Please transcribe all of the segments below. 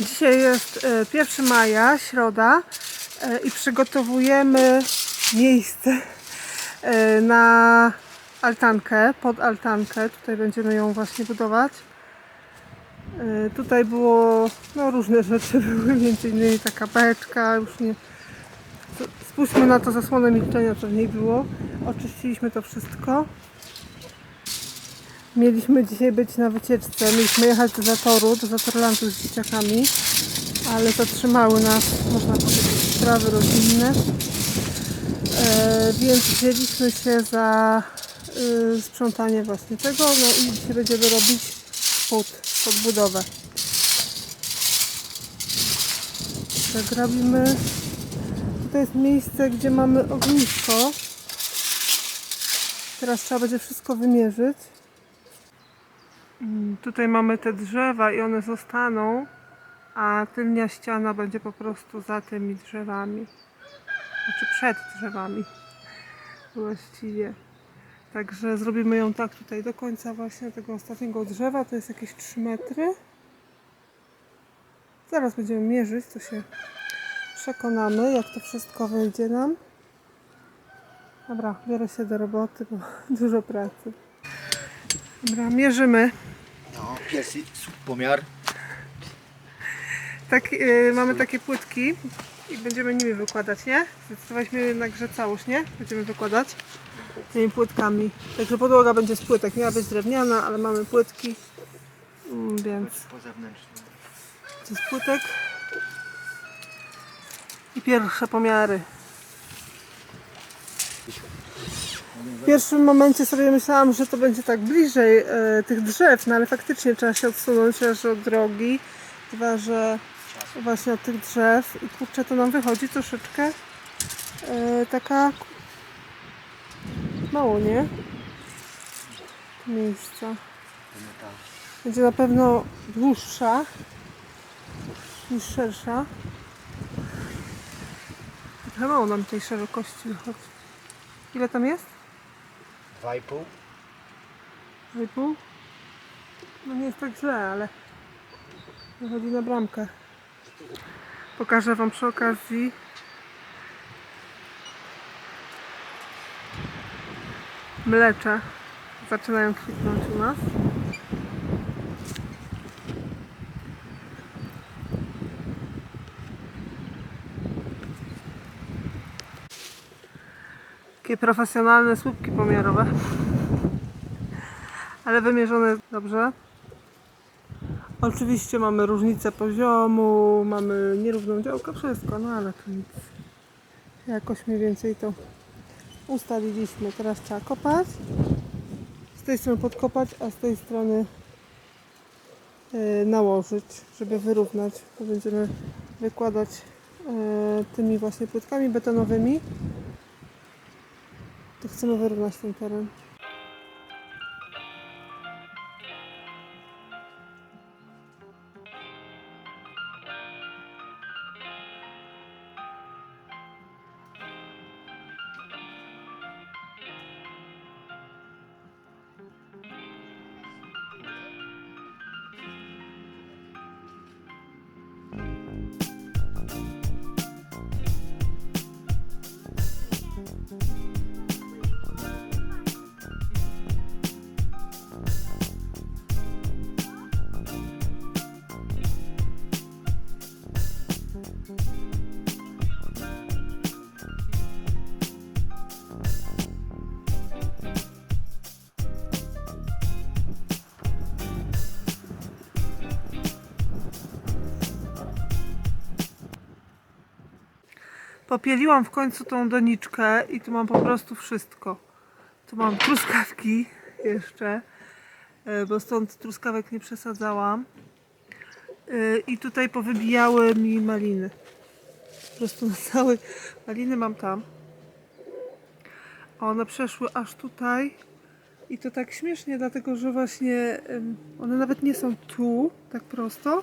Dzisiaj jest e, 1 maja, środa e, i przygotowujemy miejsce e, na altankę, pod altankę. Tutaj będziemy ją właśnie budować. E, Tutaj było no, różne rzeczy, były między innymi taka beczka, już nie... Spójrzmy na to zasłonę milczenia, co w niej było. Oczyściliśmy to wszystko. Mieliśmy dzisiaj być na wycieczce, mieliśmy jechać do Zatoru, do Zatorlandu z dzieciakami, ale zatrzymały nas, można powiedzieć, sprawy rodzinne. E, więc wzięliśmy się za y, sprzątanie właśnie tego, no i dzisiaj będziemy robić spód, podbudowę. Tak robimy. Tutaj jest miejsce, gdzie mamy ognisko. Teraz trzeba będzie wszystko wymierzyć. Mm, Tutaj mamy te drzewa i one zostaną, a tylnia ściana będzie po prostu za tymi drzewami. Znaczy przed drzewami właściwie. Także zrobimy ją tak tutaj do końca właśnie tego ostatniego drzewa. To jest jakieś 3 metry. Zaraz będziemy mierzyć, to się przekonamy, jak to wszystko wyjdzie nam. Dobra, biorę się do roboty, bo dużo pracy. Dobra, mierzymy. No, pierwszy pomiar. Tak, yy, mamy takie płytki i będziemy nimi wykładać, nie? Zdecydowaliśmy jednak, że całość, nie? Będziemy wykładać tymi płytkami. Także podłoga będzie z płytek. Miała być drewniana, ale mamy płytki. Mm, Więc Po zewnętrznym. to z płytek. I pierwsze pomiary. W pierwszym momencie sobie myślałam, że to będzie tak bliżej e, tych drzew, no ale faktycznie trzeba się odsunąć raz, od drogi, dwa, że właśnie od tych drzew i kurczę to nam wychodzi troszeczkę e, taka mało, nie? Miejsca. Będzie na pewno dłuższa niż szersza. Trochę mało nam tej szerokości wychodzi. Ile tam jest? 2,5. 2,5? No nie jest tak źle, ale wychodzi na bramkę. Pokażę Wam przy okazji mlecze. Zaczynają kwitnąć u nas. Takie profesjonalne słupki pomiarowe. Ale wymierzone dobrze. Oczywiście mamy różnicę poziomu, mamy nierówną działkę, wszystko, no ale to nic. Jakoś mniej więcej to ustaliliśmy. Teraz trzeba kopać. Z tej strony podkopać, a z tej strony e, nałożyć, żeby wyrównać. To będziemy wykładać e, tymi właśnie płytkami betonowymi. To chcemy wyrównać ten teren. Popieliłam w końcu tą doniczkę i tu mam po prostu wszystko. Tu mam truskawki jeszcze, e, bo stąd truskawek nie przesadzałam. E, I tutaj powybijały mi maliny. Po prostu na całe maliny mam tam. One przeszły aż tutaj. I to tak śmiesznie, dlatego że właśnie one nawet nie są tu, tak prosto.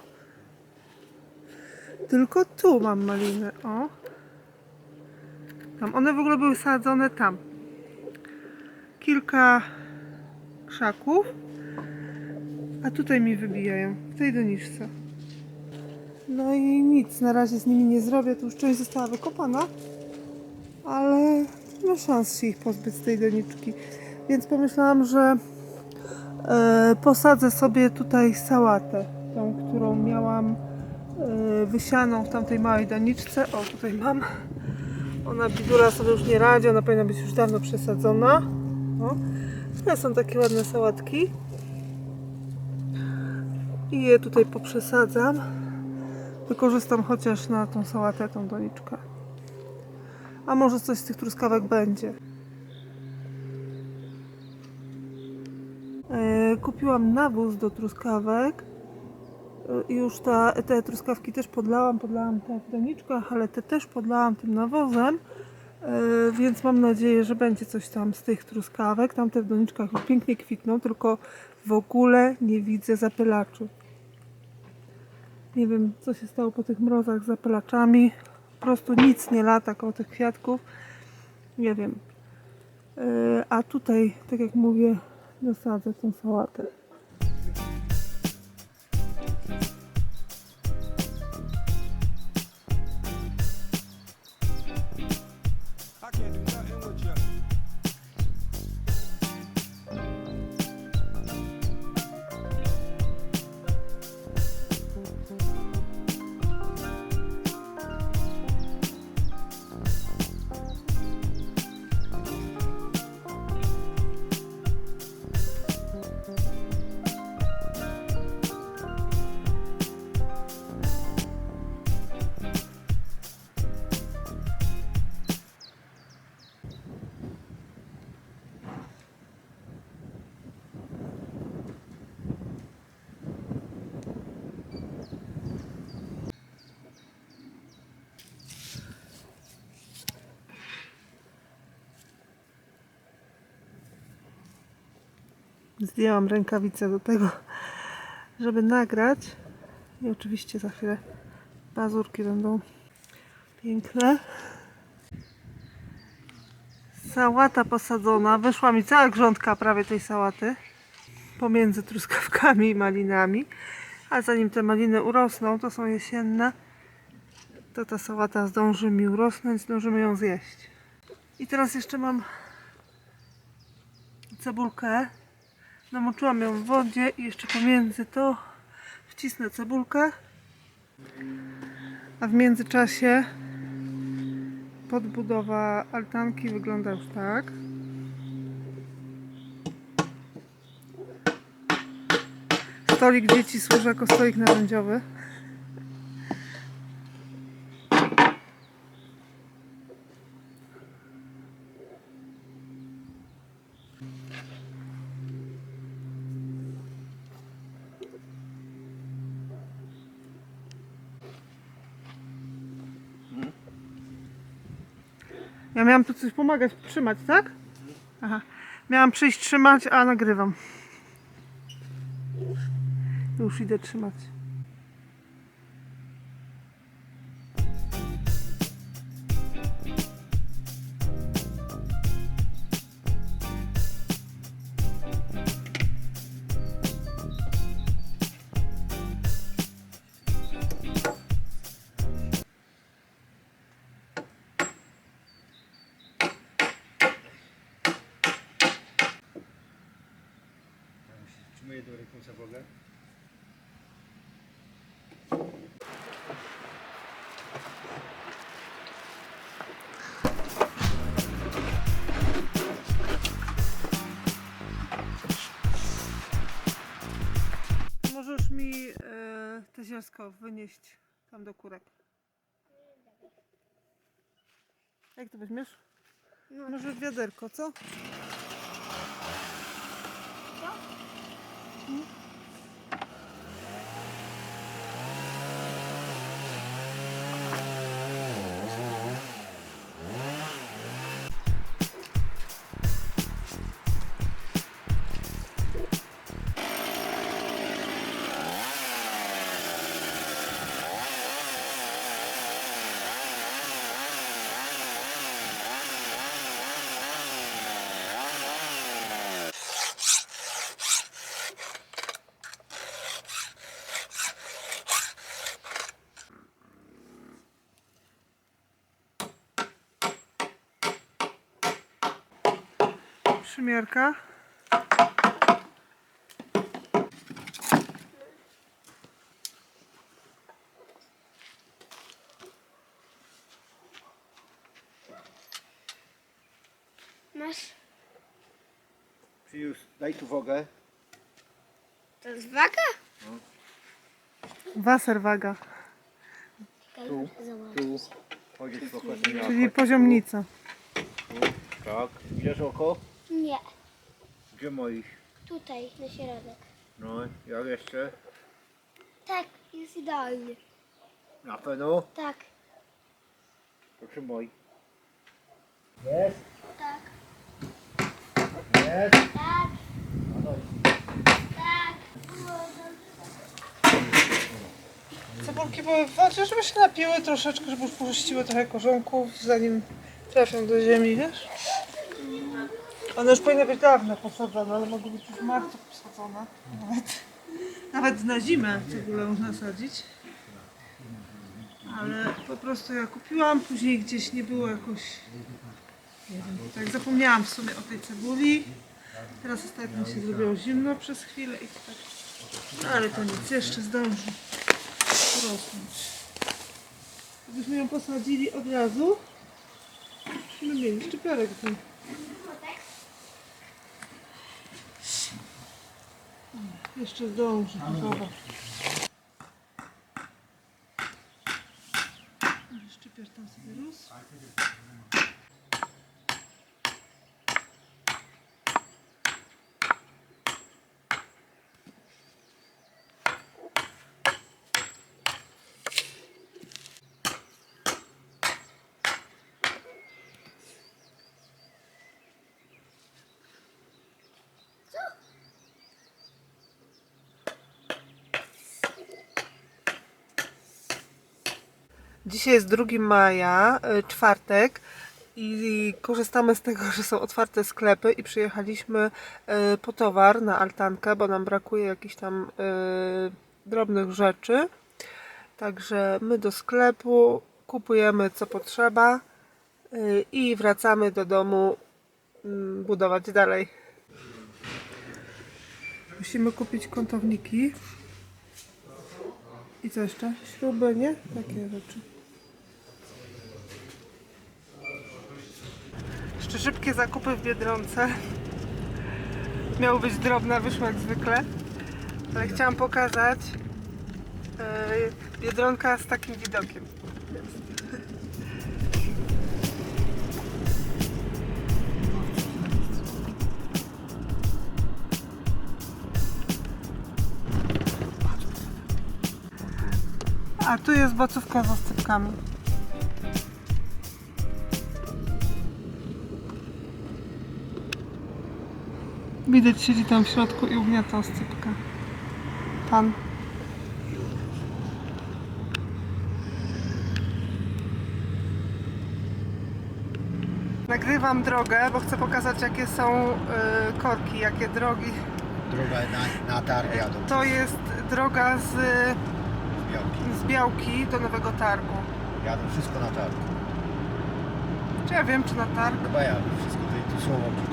Tylko tu mam maliny. O. Tam. One w ogóle były sadzone tam. Kilka krzaków. A tutaj mi wybijają. W tej doniczce. No i nic, na razie z nimi nie zrobię. Tu już część została wykopana, ale nie ma szans się ich pozbyć z tej doniczki. Więc pomyślałam, że e, posadzę sobie tutaj sałatę, tą, którą miałam e, wysianą w tamtej małej doniczce. O, tutaj mam. Ona bidura sobie już nie radzi, ona powinna być już dawno przesadzona. O. To są takie ładne sałatki. I je tutaj poprzesadzam. Wykorzystam chociaż na tą sałatę, tą doniczkę. A może coś z tych truskawek będzie. E, Kupiłam nawóz do truskawek. E, Już ta, te truskawki też podlałam, podlałam te w doniczkach, ale te też podlałam tym nawozem. E, Więc mam nadzieję, że będzie coś tam z tych truskawek. Tamte w doniczkach pięknie kwitną, tylko w ogóle nie widzę zapylaczy. Nie wiem, co się stało po tych mrozach z zapylaczami. Po prostu nic nie lata koło tych kwiatków. Nie wiem. Yy, A tutaj, tak jak mówię, dosadzę tą sałatę. Zdjęłam rękawice do tego, żeby nagrać. I oczywiście za chwilę pazurki będą piękne. Sałata posadzona. Wyszła mi cała grządka prawie tej sałaty. Pomiędzy truskawkami i malinami. A zanim te maliny urosną, to są jesienne, to ta sałata zdąży mi urosnąć, zdążymy ją zjeść. I teraz jeszcze mam cebulkę. Namoczyłam ją w wodzie i jeszcze pomiędzy to wcisnę cebulkę. A w międzyczasie podbudowa altanki wygląda już tak. Stolik dzieci służy jako stolik narzędziowy. Ja miałam tu coś pomagać, trzymać, tak? Aha. Miałam przyjść trzymać, a nagrywam. Już idę trzymać. Te zielsko wynieść tam do kurek. Jak to weźmiesz? Może w wiaderko, co? Przymiarka. Masz. Przyniósł, daj tu wogę. To jest waga? Waserwaga, Tu, tu. Chodzisz czyli poziomnica. Tak. Widzisz oko? Nie. Gdzie moich? Tutaj, na środek. No, jak jeszcze? Tak, jest idealnie. Na pewno? Tak, przy moi. Jest? tak, Jest? tak, tak. Cebulki były ważne, żeby się napiły troszeczkę, żeby już puściły trochę korzonków, zanim trafią do ziemi, wiesz? One już powinny być dawno posadzone, ale mogły być już w marcu posadzone. Nawet, nawet na zimę cebulę można sadzić. Ale po prostu ja kupiłam, później gdzieś nie było jakoś... Nie wiem, tak zapomniałam w sumie o tej cebuli. Teraz ostatnio się zrobiło zimno przez chwilę i tak... No ale to nic, jeszcze zdąży rosnąć. Gdybyśmy ją posadzili od razu, byśmy mieli szczypiorek w nim. Jeszcze zdąży, zobacz. Szczypior tam sobie rósł. Dzisiaj jest 2 maja, y, czwartek i korzystamy z tego, że są otwarte sklepy i przyjechaliśmy y, po towar na altankę, bo nam brakuje jakichś tam y, drobnych rzeczy. Także my do sklepu kupujemy co potrzeba i wracamy do domu mm, budować dalej. Musimy kupić kątowniki. I co jeszcze? Śruby, nie? Takie rzeczy. Jeszcze szybkie zakupy w Biedronce. Miały być drobne, wyszło jak zwykle. Ale chciałam pokazać yy, Biedronka z takim widokiem. A tu jest bocówka z oscypkami. Widać siedzi tam w środku i ugniata oscypkę. Pan. Nagrywam drogę, bo chcę pokazać jakie są y, korki, jakie drogi. Druga na, na targ jadą. To jest droga z, Białki. z Białki do Nowego Targu. Jadą wszystko na targ. Czy ja wiem, czy na targ? Chyba jadą wszystko. To, to słowo.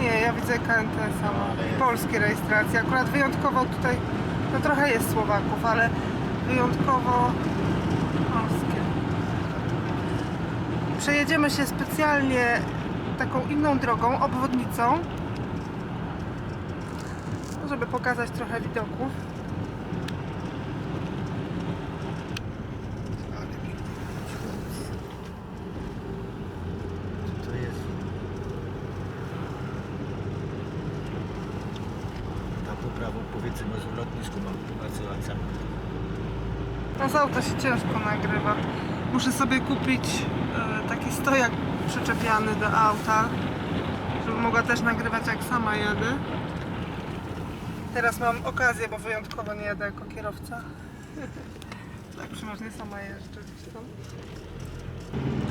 Nie, ja widzę KNT samo. Polskie rejestracje. Akurat wyjątkowo tutaj, no trochę jest Słowaków, ale wyjątkowo polskie. Przejedziemy się specjalnie taką inną drogą, obwodnicą, żeby pokazać trochę widoków. Ale pięknie. Co to jest? Tam po prawo powiedzmy z lotnisku mam Arcylaca. No z auta się ciężko nagrywa. Muszę sobie kupić e, taki stojak przyczepiany do auta, żeby mogła też nagrywać jak sama jadę. Teraz mam okazję, bo wyjątkowo nie jadę jako kierowca. tak przeważnie sama jeżdżę gdzieś tam.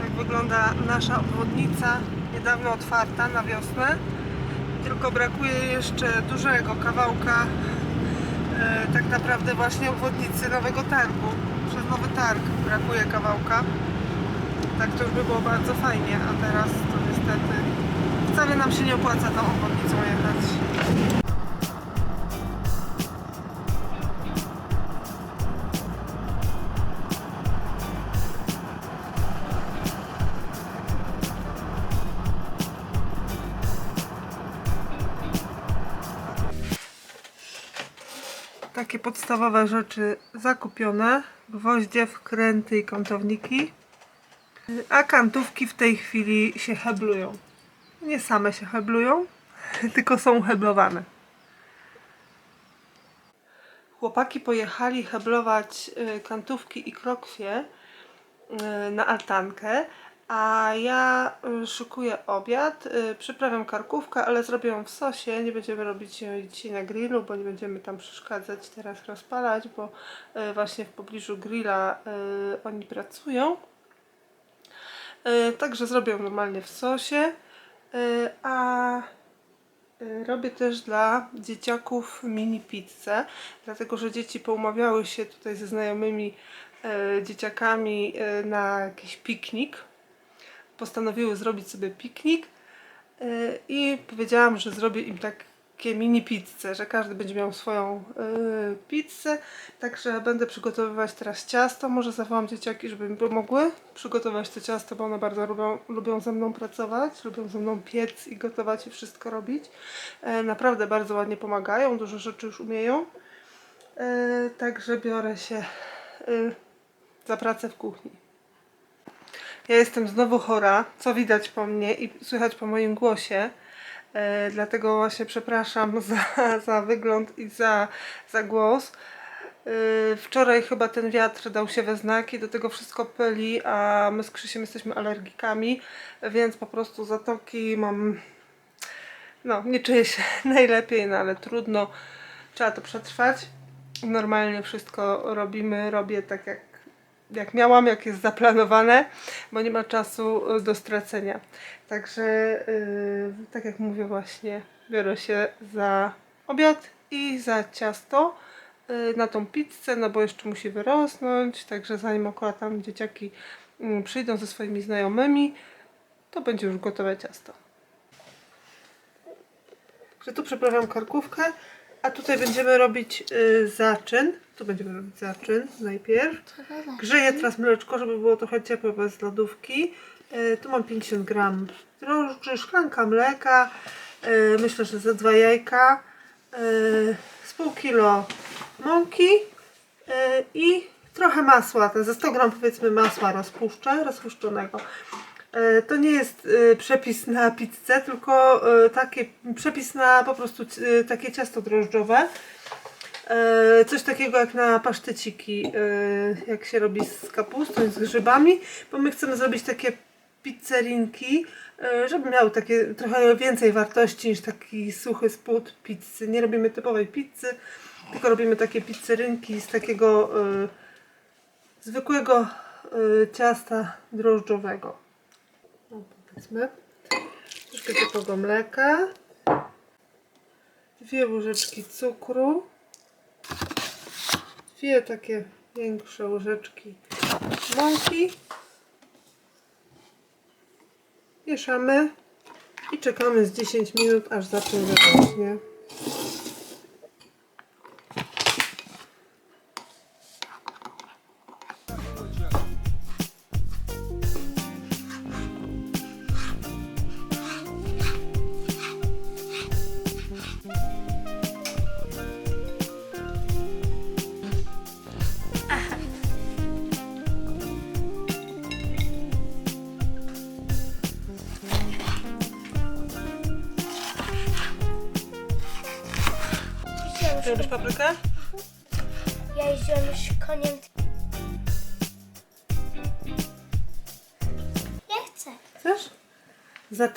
Tak wygląda nasza obwodnica, niedawno otwarta na wiosnę. Tylko brakuje jeszcze dużego kawałka e, tak naprawdę właśnie obwodnicy Nowego Targu. Nowy Targ brakuje kawałka. Tak to już by było bardzo fajnie, a teraz to niestety wcale nam się nie opłaca tą obwodnicą jechać. Takie podstawowe rzeczy zakupione. Gwoździe, wkręty i kątowniki. A kantówki w tej chwili się heblują. Nie same się heblują, tylko są heblowane. Chłopaki pojechali heblować y, kantówki i krokwie y, na altankę, a ja y, szykuję obiad. y, Przyprawiam karkówkę, ale zrobię ją w sosie. Nie będziemy robić jej dzisiaj na grillu, bo nie będziemy tam przeszkadzać teraz rozpalać, bo y, właśnie w pobliżu grilla oni pracują. Także zrobię ją normalnie w sosie. A robię też dla dzieciaków mini pizzę, dlatego że dzieci poumawiały się tutaj ze znajomymi dzieciakami na jakiś piknik. Postanowiły zrobić sobie piknik y, i powiedziałam, że zrobię im takie mini pizzę, że każdy będzie miał swoją y, pizzę. Także będę przygotowywać teraz ciasto. Może zawołam dzieciaki, żeby mi pomogły przygotować to ciasto, bo one bardzo lubią, lubią ze mną pracować, lubią ze mną piec i gotować i wszystko robić. E, naprawdę bardzo ładnie pomagają, dużo rzeczy już umieją. E, także biorę się e, za pracę w kuchni. Ja jestem znowu chora, co widać po mnie i słychać po moim głosie. E, dlatego właśnie przepraszam za, za wygląd i za, za głos. E, wczoraj chyba ten wiatr dał się we znaki, do tego wszystko pyli, a my z Krzysiem jesteśmy alergikami, więc po prostu zatoki mam. No, nie czuję się najlepiej, no ale trudno, trzeba to przetrwać. Normalnie wszystko robimy, robię tak jak jak miałam, jak jest zaplanowane, bo nie ma czasu y, do stracenia. Także, yy, tak jak mówię, właśnie biorę się za obiad i za ciasto yy, na tą pizzę, no bo jeszcze musi wyrosnąć. Także zanim akurat tam dzieciaki yy, przyjdą ze swoimi znajomymi, to będzie już gotowe ciasto. Że tu przyprawiam karkówkę, a tutaj będziemy robić yy, zaczyn. Tu będziemy robić zaczyn najpierw. Grzeję teraz mleczko, żeby było trochę ciepłe bez lodówki. E, tu mam 50 gram drożdży, szklanka mleka, e, myślę, że ze dwa jajka, e, z pół kilo mąki e, i trochę masła, te ze 100 gram powiedzmy masła rozpuszczę, rozpuszczonego. E, To nie jest e, przepis na pizzę, tylko e, taki przepis na po prostu takie ciasto drożdżowe. E, Coś takiego jak na paszteciki, e, jak się robi z kapustą i z grzybami, bo my chcemy zrobić takie pizzerinki, e, żeby miały takie trochę więcej wartości niż taki suchy spód pizzy. Nie robimy typowej pizzy, tylko robimy takie pizzerinki z takiego zwykłego ciasta drożdżowego. No, powiedzmy. Troszkę ciepłego mleka. Dwie łyżeczki cukru dwie takie większe łyżeczki mąki. Mieszamy i czekamy z 10 minut, aż zacznie wyrośnie.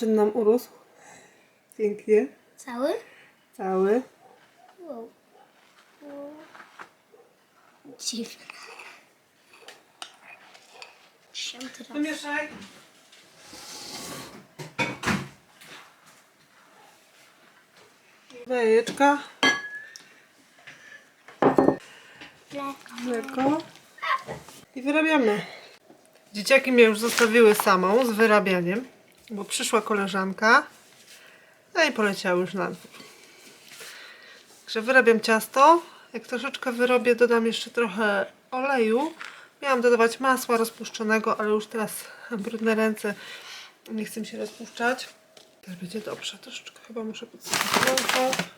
Zaczyn nam urósł. Pięknie. Cały? Cały. Wow. Wow. Dziwne. Dziesiąty raz. Wymieszaj. Jajeczka, mleko i wyrabiamy. Dzieciaki mnie już zostawiły samą z wyrabianiem, bo przyszła koleżanka No i poleciały już na dwór. Także wyrabiam ciasto. Jak troszeczkę wyrobię, dodam jeszcze trochę oleju. Miałam dodawać masła rozpuszczonego, ale już teraz brudne ręce. Nie chcę się rozpuszczać. Teraz będzie dobrze. Troszeczkę chyba muszę podsypać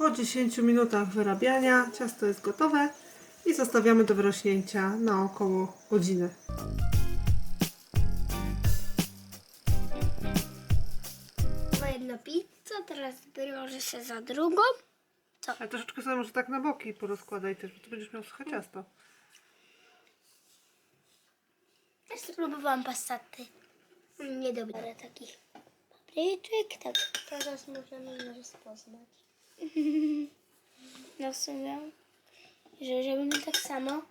Po 10 minutach wyrabiania ciasto jest gotowe i zostawiamy do wyrośnięcia na około godziny. Ma jedna pizza, teraz biorę się za drugą. Ale troszeczkę sobie może tak na boki porozkładaj też, bo tu będziesz miał suche ciasto. Ja spróbowałam pastaty. Niedobre takich papryczek. Tak, teraz możemy je rozpoznać. No w sumie, że robimy tak samo.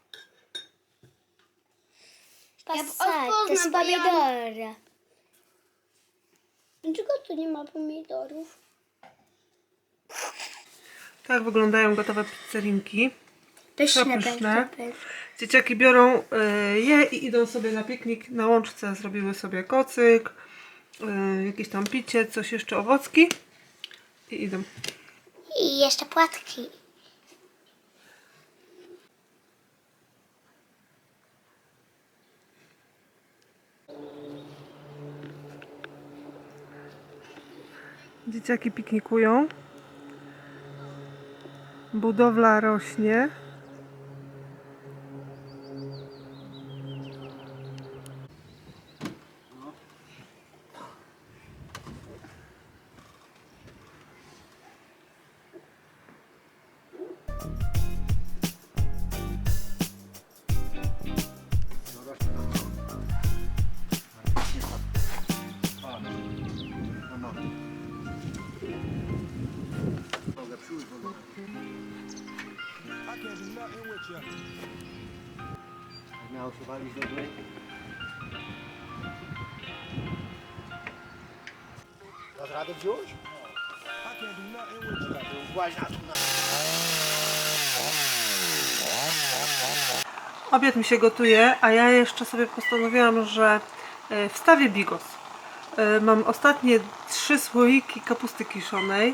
To jest pomidora. Dlaczego tu nie ma pomidorów? Tak wyglądają gotowe pizzerinki. Pyszne Przepyszne. Dzieciaki biorą y, je i idą sobie na piknik na łączce. Zrobiły sobie kocyk, y, jakieś tam picie, coś jeszcze owocki i idą. I jeszcze płatki. Dzieciaki piknikują. Budowla rośnie. Dasz radę wziąć? Obiad mi się gotuje, a ja jeszcze sobie postanowiłam, że e, wstawię bigos. E, Mam ostatnie trzy słoiki kapusty kiszonej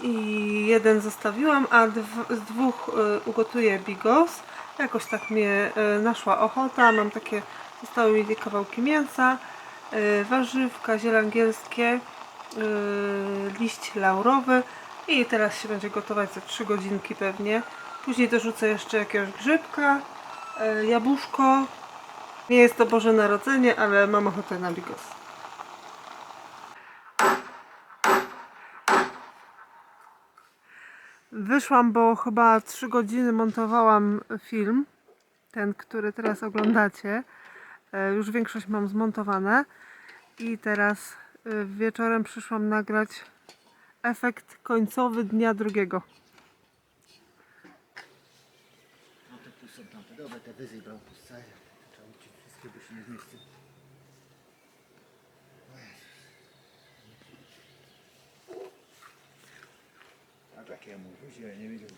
i jeden zostawiłam, a z dwóch e, ugotuję bigos. Jakoś tak mnie e, naszła ochota. Mam takie, zostały mi kawałki mięsa, e, warzywka, ziele angielskie, e, liść laurowy i teraz się będzie gotować za 3 godzinki pewnie. Później dorzucę jeszcze jakiegoś grzybka, jabłuszko. Nie jest to Boże Narodzenie, ale mam ochotę na bigos. Wyszłam, bo chyba 3 godziny montowałam film, ten, który teraz oglądacie. E, Już większość mam zmontowane i teraz e, wieczorem przyszłam nagrać efekt końcowy dnia drugiego. No to tu są. Dobra, te wyżej brał puszczają. Trzeba uciec wszystkie, bo się nie zmieści. A tak ja mówię, ja nie wiedział.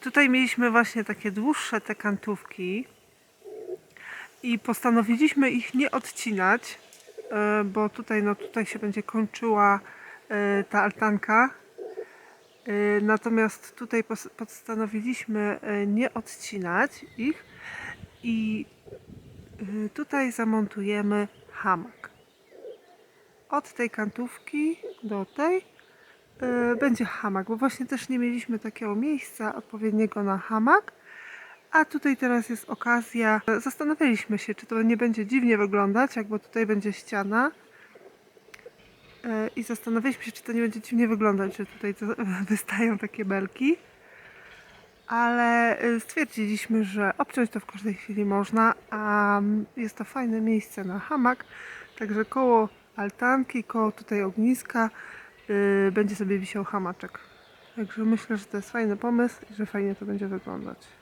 Tutaj mieliśmy właśnie takie dłuższe te kantówki i postanowiliśmy ich nie odcinać, e, bo tutaj, no, tutaj się będzie kończyła e, ta altanka. E, Natomiast tutaj pos- postanowiliśmy nie odcinać ich i tutaj zamontujemy hamak. Od tej kantówki do tej będzie hamak, bo właśnie też nie mieliśmy takiego miejsca odpowiedniego na hamak. A tutaj teraz jest okazja. Zastanawialiśmy się, czy to nie będzie dziwnie wyglądać, jak bo tutaj będzie ściana. Y, I zastanawialiśmy się, czy to nie będzie dziwnie wyglądać, że tutaj wystają takie belki. Ale y, stwierdziliśmy, że obciąć to w każdej chwili można, a jest to fajne miejsce na hamak. Także koło altanki, koło tutaj ogniska yy, będzie sobie wisiał hamaczek. Także myślę, że to jest fajny pomysł i że fajnie to będzie wyglądać.